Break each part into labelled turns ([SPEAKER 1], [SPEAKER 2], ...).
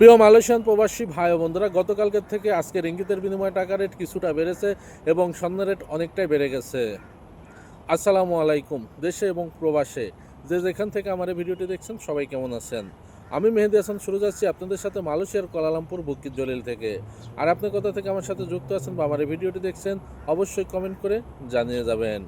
[SPEAKER 1] প্রিয় মালয়েশিয়ান প্রবাসী ভাই বন্ধুরা, গতকালকের থেকে আজকে রিঙ্গিতের বিনিময়ে টাকা রেট কিছুটা বেড়েছে এবং স্বর্ণ রেট অনেকটাই বেড়ে গেছে। আসসালামু আলাইকুম, দেশে এবং প্রবাসে। যে যেখান থেকে আমার ভিডিওটি দেখছেন, সবাই কেমন আছেন? আমি মেহেদি হাসান, শুরু যাচ্ছি আপনাদের সাথে মালয়েশিয়ার কোলালামপুর বুকির জলিল থেকে। আর আপনি কোথা থেকে আমার সাথে যুক্ত আছেন বা আমার ভিডিওটি দেখছেন, অবশ্যই কমেন্ট করে জানিয়ে যাবেন।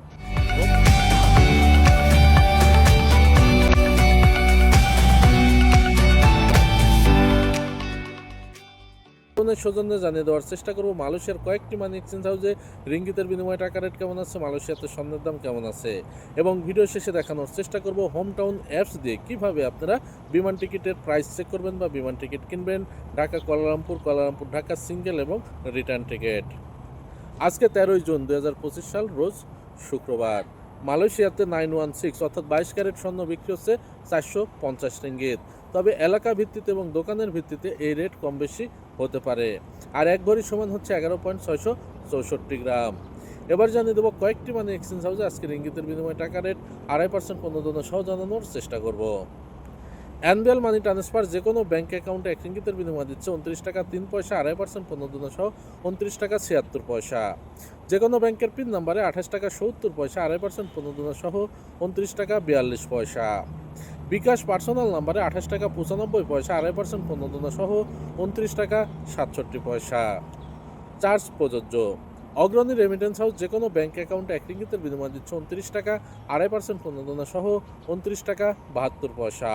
[SPEAKER 1] সৌজন্যে জানিয়ে দেওয়ার চেষ্টা করব। মালয়েশিয়ার কয়েকটি মানি এক্সচেঞ্জ হাউসে রিঙ্গিতের বিনিময়ে টাকা রেট কেমন আছে? মালয়েশিয়াতে স্বর্ণের দাম কেমন আছে? এবং ভিডিও শেষে দেখানোর চেষ্টা করব হোম টাউন অ্যাপস দিয়ে কীভাবে আপনারা বিমান টিকিটের প্রাইস চেক করবেন বা বিমান টিকিট কিনবেন। Dhaka Kuala Lumpur Kuala Lumpur Dhaka single এবং রিটার্ন টিকিট আজকে তেরোই জুন দুই হাজার পঁচিশ সাল, রোজ শুক্রবার। মালয়েশিয়াতে নাইন ওয়ান সিক্স অর্থাৎ বাইশ ক্যারেট স্বর্ণ বিক্রি হচ্ছে চারশো পঞ্চাশ রিঙ্গিত। তবে এলাকা ভিত্তিতে এবং দোকানের ভিত্তিতে এই রেট কম বেশি হতে পারে। আর এক ভরি সমান হচ্ছে এগারো পয়েন্ট ছয়শো চৌষট্টি গ্রাম। এবার জানিয়ে দেবো কয়েকটি মানে এক্সচেঞ্জ হাউসে আজকের ইঙ্গিতের বিনিময়ে টাকা রেট আড়াই পার্সেন্ট পণ্য সহ জানানোর চেষ্টা করব। অ্যানুয়াল মানি ট্রান্সফার যে কোনো ব্যাঙ্ক অ্যাকাউন্টে এক ইঙ্গিতের বিনিময় দিচ্ছে উনত্রিশ টাকা, তিন পয়সা আড়াই পার্সেন্ট পণ্য সহ উনত্রিশ টাকা, ছিয়াত্তর পয়সা। যে কোনো ব্যাংকের পিন নাম্বারে আঠাশ টাকা, সত্তর পয়সা আড়াই পার্সেন্ট পণ্য সহ উনত্রিশ টাকা, বিয়াল্লিশ পয়সা। বিকাশ পার্সোনাল নাম্বারে আঠাশ টাকা পঁচানব্বই পয়সা, আড়াই পার্সেন্ট প্রণোদনা সহ উনত্রিশ টাকা সাতষট্টি পয়সা। চার্জ প্রযোজ্য। অগ্রণী রেমিটেন্স হাউস যে কোনো ব্যাঙ্ক অ্যাকাউন্টে এক রিঙ্গিতের বিনিময় দিচ্ছে উনত্রিশ টাকা, আড়াই পার্সেন্ট প্রণোদনা সহ উনত্রিশ টাকা বাহাত্তর পয়সা।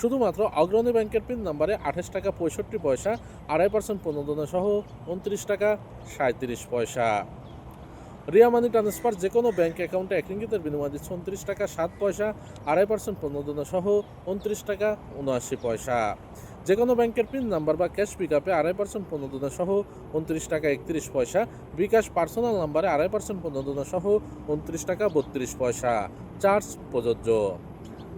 [SPEAKER 1] শুধুমাত্র অগ্রণী ব্যাংকের পিন নাম্বারে আঠাশ টাকা পঁয়ষট্টি পয়সা, আড়াই পার্সেন্ট প্রণোদনা সহ উনত্রিশ টাকা সাঁত্রিশ পয়সা। রিয়া মানি ট্রান্সফার যে কোনো ব্যাঙ্ক অ্যাকাউন্টে এক রিঙ্গিতের বিনিময় দিচ্ছে উনত্রিশ টাকা, সাত পয়সা, আড়াই পার্সেন্ট প্রণোদনা সহ উনত্রিশ টাকা, উনআশি পয়সা। যে কোনো ব্যাংকের পিন নাম্বার বা ক্যাশ পিক আপে আড়াই পার্সেন্ট প্রণোদনা সহ উনত্রিশ টাকা, একত্রিশ পয়সা। বিকাশ পার্সোনাল নাম্বারে আড়াই পার্সেন্ট প্রণোদনা সহ উনত্রিশ টাকা, বত্রিশ পয়সা। চার্জ প্রযোজ্য।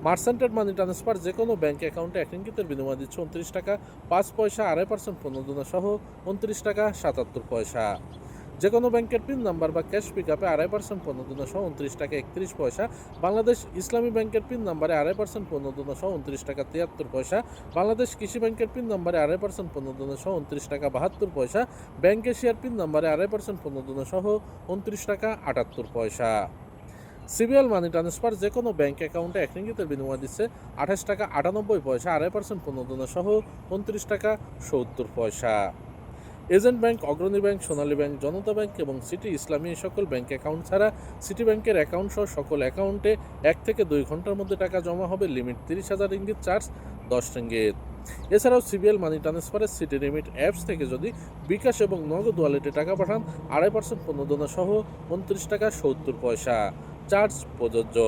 [SPEAKER 1] মার্সেন্টেড মানি ট্রান্সফার যে কোনো ব্যাঙ্ক অ্যাকাউন্টে এক রিঙ্গিতের বিনিময় দিচ্ছে উনত্রিশ টাকা, পাঁচ পয়সা, আড়াই পার্সেন্ট প্রণোদনা সহ উনত্রিশ টাকা, সাতাত্তর পয়সা। যে কোনো ব্যাংকের পিন নাম্বার বা ক্যাশ পিক আপে আড়াই পার্সেন্ট প্রণোদনা সহ উনত্রিশ টাকা একত্রিশ পয়সা। বাংলাদেশ ইসলামী ব্যাংকের পিন নাম্বারে আড়াই পার্সেন্ট প্রণোদনা সহ উনত্রিশ টাকা তিয়াত্তর পয়সা। বাংলাদেশ কৃষি ব্যাংকের পিন নাম্বারে আড়াই পার্সেন্ট প্রণোদনা সহ উনত্রিশ টাকা বাহাত্তর পয়সা। ব্যাংক এশিয়ার পিন নাম্বারে আড়াই পার্সেন্ট প্রণোদনা সহ উনত্রিশ টাকা আটাত্তর পয়সা। সিবিএল মানি ট্রান্সফার যে কোনো ব্যাংক অ্যাকাউন্টে এক রিঙ্গিতের বিনিময় দিচ্ছে আঠাশ টাকা আটানব্বই পয়সা, আড়াই পার্সেন্ট প্রণোদনা সহ উনত্রিশ টাকা সত্তর পয়সা। Agent bank, Agrani bank, Sonali bank, Janata bank এবং সিটি ইসলামী সকল ব্যাংক অ্যাকাউন্ট ছাড়া সিটি ব্যাংকের অ্যাকাউন্ট সহ সকল অ্যাকাউন্টে এক থেকে দুই ঘণ্টার মধ্যে টাকা জমা হবে। লিমিট তিরিশ হাজার রিঙ্গিত চার্জ দশ রিঙ্গিত। এছাড়াও সিবিএল মানি ট্রান্সফারের সিটি লিমিট অ্যাপস থেকে যদি বিকাশ এবং নগদ ওয়ালেটে টাকা পাঠান, আড়াই পার্সেন্ট প্রণোদনা সহ উনত্রিশ টাকা সত্তর পয়সা। চার্জ প্রযোজ্য।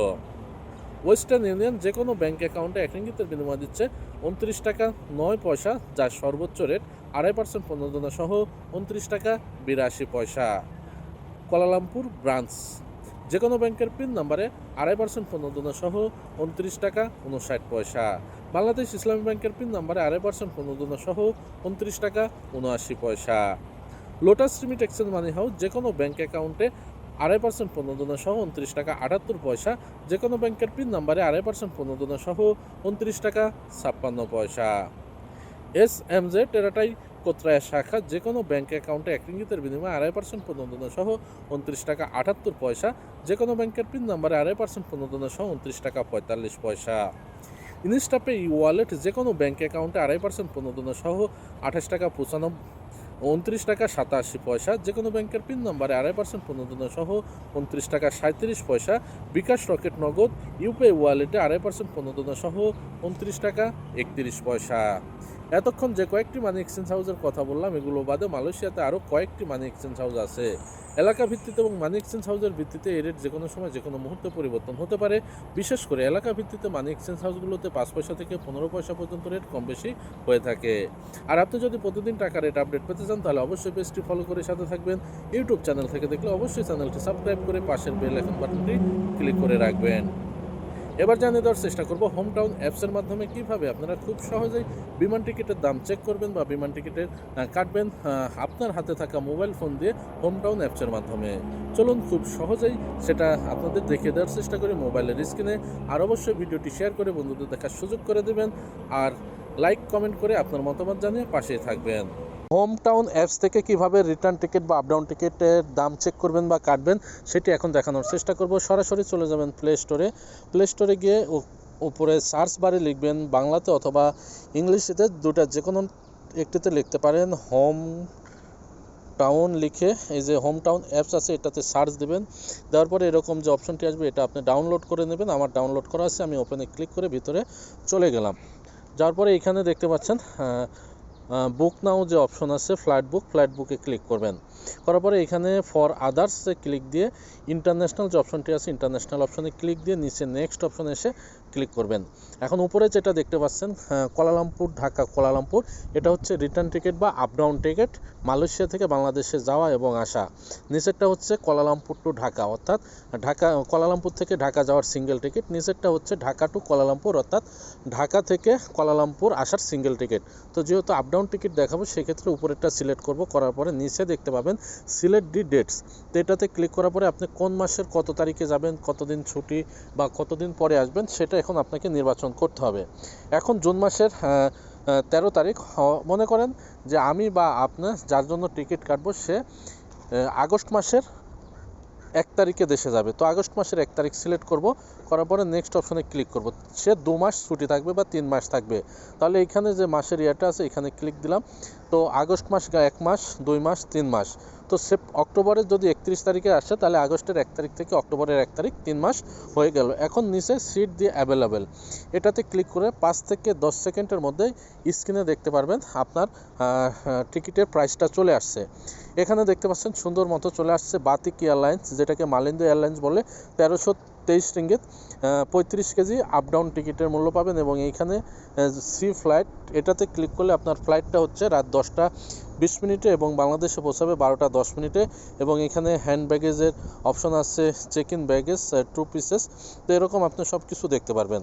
[SPEAKER 1] ওয়েস্টার্ন ইউনিয়ন যে কোনো ব্যাংক অ্যাকাউন্টে এক রিঙ্গিতের বিনিময় দিচ্ছে উনত্রিশ টাকা নয় পয়সা যার সর্বোচ্চ রেট আড়াই পার্সেন্ট প্রণোদনা সহ উনত্রিশ টাকা বিরাশি পয়সা। Kuala Lumpur branch. যে কোনো ব্যাংকের পিন নাম্বারে আড়াই পার্সেন্ট প্রণোদনা সহ উনত্রিশ টাকা উনষাট পয়সা। বাংলাদেশ ইসলামী ব্যাংকের পিন নাম্বারে আড়াই পার্সেন্ট প্রণোদনা সহ উনত্রিশ টাকা উনআশি পয়সা। Lotus limit exchange money house যে কোনো ব্যাংক অ্যাকাউন্টে আড়াই পার্সেন্ট প্রণোদনা সহ উনত্রিশ টাকা আটাত্তর পয়সা। যে কোনো ব্যাংকের পিন নাম্বারে আড়াই পার্সেন্ট প্রণোদনা সহ উনত্রিশ টাকা ছাপ্পান্ন পয়সা। এস এম জে টেরাটাই কোত্রায়া শাখা যে কোনো ব্যাংক অ্যাকাউন্টে এক রিঙ্গিতের বিনিময়ে আড়াই পার্সেন্ট প্রণোদনা সহ উনত্রিশ টাকা আটাত্তর পয়সা। যে কোনো ব্যাংকের পিন নাম্বারে আড়াই পার্সেন্ট প্রণোদনা সহ উনত্রিশ টাকা পঁয়তাল্লিশ পয়সা। ইনস্টাপে ই ওয়ালেট যে কোনো ব্যাংক অ্যাকাউন্টে আড়াই পার্সেন্ট প্রণোদনা সহ আঠাশ টাকা পঁচানব্বই, উনত্রিশ টাকা সাতাশি পয়সা। যে কোনো ব্যাংকের পিন নম্বরে আড়াই পার্সেন্ট প্রণোদনা সহ উনত্রিশ টাকা সাঁত্রিশ পয়সা। বিকাশ রকেট নগদ ইউপিআই ওয়ালেটে আড়াই পার্সেন্ট প্রণোদনা সহ উনত্রিশ টাকা একত্রিশ পয়সা। এতক্ষণ যে কয়েকটি মানি এক্সচেঞ্জ হাউসের কথা বললাম, এগুলো বাদে মালয়েশিয়াতে আরও কয়েকটি মানি এক্সচেঞ্জ হাউস আছে। এলাকা ভিত্তিতে এবং মানি এক্সচেঞ্জ হাউসের ভিত্তিতে এই রেট যে কোনো সময় যে কোনো মুহূর্তে পরিবর্তন হতে পারে। বিশেষ করে এলাকা ভিত্তিতে মানি এক্সচেঞ্জ হাউসগুলোতে পাঁচ পয়সা থেকে পনেরো পয়সা পর্যন্ত রেট কম বেশি হয়ে থাকে। আর আপনি যদি প্রতিদিন টাকা রেট আপডেট পেতে চান, তাহলে অবশ্যই পেজটি ফলো করে সাথে থাকবেন। ইউটিউব চ্যানেল থেকে দেখলে অবশ্যই চ্যানেলটি সাবস্ক্রাইব করে পাশের বেল আইকন বাটনটি ক্লিক করে রাখবেন। এবার জানিয়ে দেওয়ার চেষ্টা করব হোম টাউন অ্যাপসের মাধ্যমে কীভাবে আপনারা খুব সহজেই বিমান টিকিটের দাম চেক করবেন বা বিমান টিকিটের কাটবেন আপনার হাতে থাকা মোবাইল ফোন দিয়ে হোম টাউন অ্যাপসের মাধ্যমে। চলুন খুব সহজেই সেটা আপনাদের দেখিয়ে দেওয়ার চেষ্টা করি মোবাইলের স্ক্রিনে আর অবশ্যই ভিডিওটি শেয়ার করে বন্ধুদের দেখার সুযোগ করে দেবেন। আর লাইক কমেন্ট করে আপনার মতামত জানিয়ে পাশে থাকবেন। হোম টাউন অ্যাপস থেকে কীভাবে রিটার্ন টিকিট বা আপডাউন টিকিটের দাম চেক করবেন বা কাটবেন, সেটি এখন দেখানোর চেষ্টা করব। সরাসরি চলে যাবেন প্লে স্টোরে প্লে স্টোরে গিয়ে উপরে সার্চ বারে লিখবেন বাংলাতে অথবা ইংলিশেতে দুটা যে কোনো একটিতে লিখতে পারেন হোম টাউন লিখে। এই যে হোম টাউন অ্যাপস আছে, এটাতে সার্চ দেবেন। দেওয়ার পরে এরকম যে অপশনটি আসবে, এটা আপনি ডাউনলোড করে নেবেন। আমার ডাউনলোড করা আছে, আমি ওপেনে ক্লিক করে ভিতরে চলে গেলাম। যাওয়ার পরে এখানে দেখতে পাচ্ছেন বুক নাও যে অপশন আছে ফ্লাইট বুক ফ্লাইট বুকে ক্লিক করবেন। করার পরে এখানে ফর আদার্স ক্লিক দিয়ে ইন্টারন্যাশনাল যে অপশনটি আছে ইন্টারন্যাশনাল অপশনে ক্লিক দিয়ে নিচে নেক্সট অপশনে এসে ক্লিক করবেন। এখন উপরে যেটা দেখতে পাচ্ছেন আহ, কোলালামপুর ঢাকা কোলালামপুর এটা হচ্ছে রিটার্ন টিকিট বা আপ ডাউন টিকিট মালয়েশিয়া থেকে বাংলাদেশে যাওয়া এবং আসা। নিচেরটা হচ্ছে কোলালামপুর টু ঢাকা অর্থাৎ ঢাকা কোলালামপুর থেকে ঢাকা যাওয়ার সিঙ্গেল টিকিট নিচেরটা হচ্ছে ঢাকা টু কোলালামপুর অর্থাৎ ঢাকা থেকে কোলালামপুর আসার সিঙ্গেল টিকিট তো যেহেতু আপ ডাউন টিকিট দেখাবো সেক্ষেত্রে উপরেরটা সিলেক্ট করব করার পরে নিচে দেখতে পাবেন সিলেক্ট ডি ডেটস তো এটাতে ক্লিক করার পরে আপনি কোন মাসের কত তারিখে যাবেন কতদিন ছুটি বা কতদিন পরে আসবেন সেটা এখন আপনাকে নির্বাচন করতে হবে। এখন জুন মাসের তেরো তারিখ মনে করেন যে আমি বা আপনার যার জন্য টিকিট কাটবো সে আগস্ট মাসের এক তারিখে দেশে যাবে। তো আগস্ট মাসের এক তারিখ সিলেক্ট করব। করার পরে নেক্সট অপশনে ক্লিক করব। সে দু মাস ছুটি থাকবে বা তিন মাস থাকবে। তাহলে এখানে যে মাসের ইয়েটা আছে, এখানে ক্লিক দিলাম। তো আগস্ট মাস এক মাস, দুই মাস, তিন মাস। তো সেপ অক্টোবরের যদি একত্রিশ তারিখে আসে, তাহলে আগস্টের এক তারিখ থেকে অক্টোবরের এক তারিখ তিন মাস হয়ে গেল। এখন নিচে সিট দিয়ে অ্যাভেলেবেল এটাতে ক্লিক করে পাঁচ থেকে দশ সেকেন্ডের মধ্যেই স্ক্রিনে দেখতে পারবেন আপনার টিকিটের প্রাইসটা চলে আসছে। এখানে দেখতে পাচ্ছেন সুন্দর মতো চলে আসছে বাতিক এয়ারলাইন্স, যেটাকে মালিন্দো এয়ারলাইন্স বলে। তেরোশো তেইশ রিঙ্গিত পঁয়ত্রিশ কেজি আপ ডাউন টিকিটের মূল্য পাবেন এবং এইখানে সি ফ্লাইট এটাতে ক্লিক করলে আপনার ফ্লাইটটা হচ্ছে রাত দশটা বিশ মিনিটে এবং বাংলাদেশে পৌঁছাবে বারোটা দশ মিনিটে এবং এখানে হ্যান্ড ব্যাগেজের অপশন আছে check in baggage two pieces তো এরকম আপনি সব কিছু দেখতে পারবেন।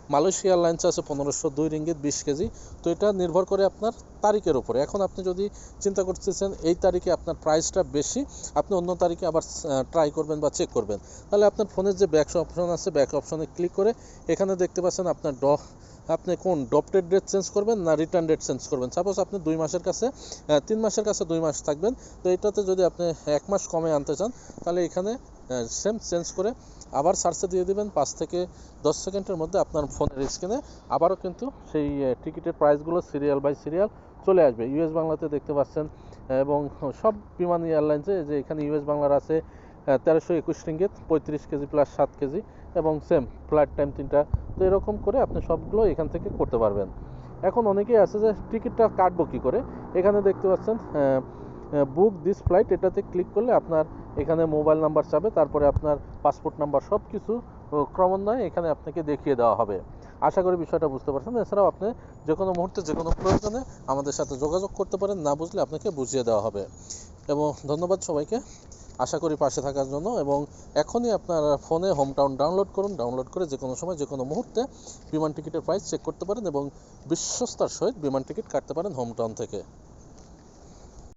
[SPEAKER 1] মালয়েশিয়া এয়ারলাইন্স আছে পনেরোশো দুই রিঙ্গিত, বিশ কেজি। তো এটা নির্ভর করে আপনার তারিখের উপরে। এখন আপনি যদি চিন্তা করতেছেন, এই তারিখে আপনার প্রাইসটা বেশি, আপনি অন্য তারিখে আবার ট্রাই করবেন বা চেক করবেন। তাহলে আপনার ফোনের যে ব্যাক অপশন আছে ব্যাক অপশনে ক্লিক করে এখানে দেখতে পাচ্ছেন আপনার ড, আপনি কোন ডপটেড ডেট চেঞ্জ করবেন না রিটার্ন ডেট চেঞ্জ করবেন। সাপোজ আপনি দুই মাসের কাছে তিন মাসের কাছে দুই মাস থাকবেন। তো এটাতে যদি আপনি এক মাস কমে আনতে চান, তাহলে এখানে সেম চেঞ্জ করে আবার সার্চে দিয়ে দিবেন। পাঁচ থেকে দশ সেকেন্ডের মধ্যে আপনার ফোনের স্ক্রিনে আবারও কিন্তু সেই টিকিটের প্রাইসগুলো সিরিয়াল বাই সিরিয়াল চলে আসবে। ইউএস বাংলাতে দেখতে পাচ্ছেন এবং সব বিমান এয়ারলাইন্সে যে এখানে ইউএস বাংলার আছে তেরোশো একুশ রিঙ্গিত পঁয়ত্রিশ কেজি প্লাস সাত কেজি এবং সেম ফ্লাইট টাইম তিনটা। তো এরকম করে আপনি সবগুলো এখান থেকে করতে পারবেন। এখন অনেকেই আছে যে টিকিটটা কাটবো কী করে? এখানে দেখতে পাচ্ছেন বুক দিস ফ্লাইট এটাতে ক্লিক করলে আপনার এখানে মোবাইল নাম্বার চাবে, তারপরে আপনার পাসপোর্ট নাম্বার সব কিছু ক্রমান্বয়ে এখানে আপনাকে দেখিয়ে দেওয়া হবে। আশা করি বিষয়টা বুঝতে পারছেন। এছাড়াও আপনি যে কোনো মুহূর্তে যে কোনো প্রয়োজনে আমাদের সাথে যোগাযোগ করতে পারেন, না বুঝলে আপনাকে বুঝিয়ে দেওয়া হবে। এবং ধন্যবাদ সবাইকে। আশা করি পাশে থাকার জন্য এবং এখনই আপনার ফোনে হোম টাউন ডাউনলোড করুন। ডাউনলোড করে যে কোনো সময় যে কোনো মুহূর্তে বিমান টিকিটের প্রাইস চেক করতে পারেন এবং বিশ্বস্তার সহিত বিমান টিকিট কাটতে পারেন হোম টাউন থেকে।